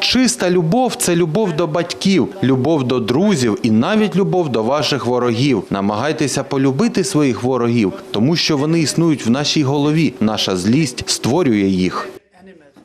Чиста любов це любов до батьків, любов до друзів і навіть любов до ваших ворогів. Намагайтеся полюбити своїх ворогів, тому що вони існують в нашій голові. Наша злість створює їх.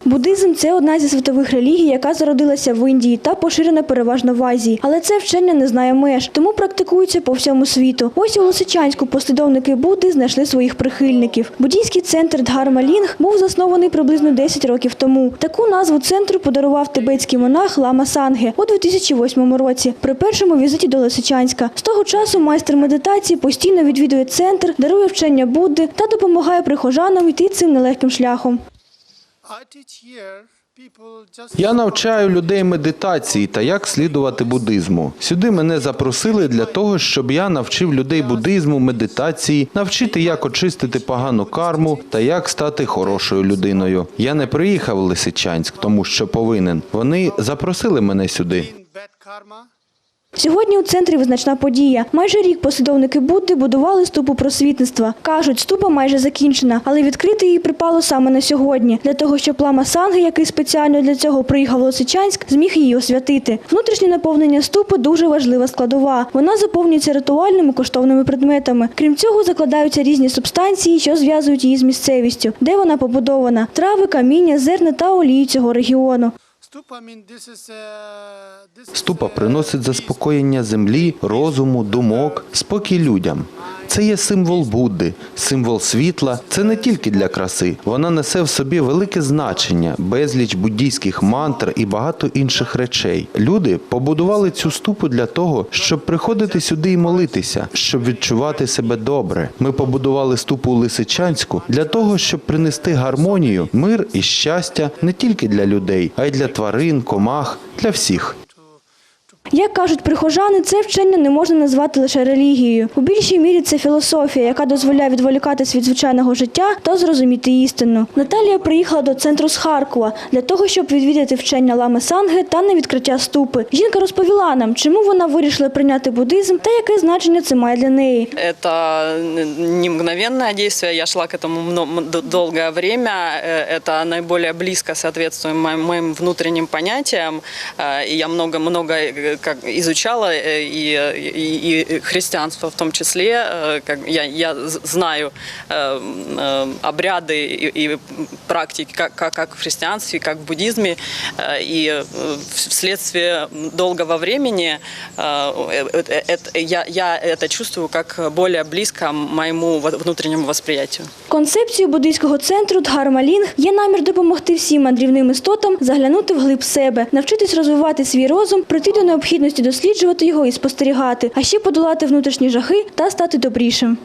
Буддизм – це одна зі світових релігій, яка зародилася в Індії та поширена переважно в Азії. Але це вчення не знає меж, тому практикується по всьому світу. Ось у Лисичанську послідовники Будди знайшли своїх прихильників. Буддійський центр Дгарма-Лінг був заснований приблизно 10 років тому. Таку назву центру подарував тибетський монах Лама Санге у 2008 році при першому візиті до Лисичанська. З того часу майстер медитації постійно відвідує центр, дарує вчення Будди та допомагає прихожанам йти цим нелегким шляхом. Я навчаю людей медитації та як слідувати буддизму. Сюди мене запросили для того, щоб я навчив людей буддизму, медитації, навчити, як очистити погану карму та як стати хорошою людиною. Я не приїхав в Лисичанськ, тому що повинен. Вони запросили мене сюди. Сьогодні у центрі визначна подія. Майже рік послідовники Будди будували ступу просвітництва. Кажуть, ступа майже закінчена, але відкрити її припало саме на сьогодні, для того, щоб лама Санги, який спеціально для цього приїхав в Лосичанськ, зміг її освятити. Внутрішнє наповнення ступи дуже важлива складова. Вона заповнюється ритуальними коштовними предметами. Крім цього, закладаються різні субстанції, що зв'язують її з місцевістю, де вона побудована: трави, каміння, зерна та олії цього регіону. Ступа приносить заспокоєння землі, розуму, думок, спокій людям. Це є символ Будди, символ світла. Це не тільки для краси. Вона несе в собі велике значення, безліч буддійських мантр і багато інших речей. Люди побудували цю ступу для того, щоб приходити сюди і молитися, щоб відчувати себе добре. Ми побудували ступу у Лисичанську для того, щоб принести гармонію, мир і щастя не тільки для людей, а й для тварин, комах, для всіх. Як кажуть прихожани, це вчення не можна назвати лише релігією. У більшій мірі це філософія, яка дозволяє відволікатись від звичайного життя та зрозуміти істину. Наталія приїхала до центру з Харкова для того, щоб відвідати вчення лами Санги та на відкриття ступи. Жінка розповіла нам, чому вона вирішила прийняти буддизм та яке значення це має для неї. Это не мгновенное действие, я шла к этому мно- м- д- долгое время. Э, Это наиболее близко соответствует моим, моим внутренним понятиям. Э, И я много-много э, как изучала э, и, и, и христианство в том числе. Э, Как я, я з- знаю э, э, обряды и, и практики как, как, как в христианстве, как в буддизме. Э, И э, вследствие долгого времени э, э, это- я, я это чувствую как более близко моему во- внутреннему восприятию. Концепцією буддийського центру Дгарма-Лінг є намір допомогти всім мандрівним істотам заглянути в глиб себе, навчитись розвивати свій розум, прийти до необхідності досліджувати його і спостерігати, а ще подолати внутрішні жахи та стати добрішим.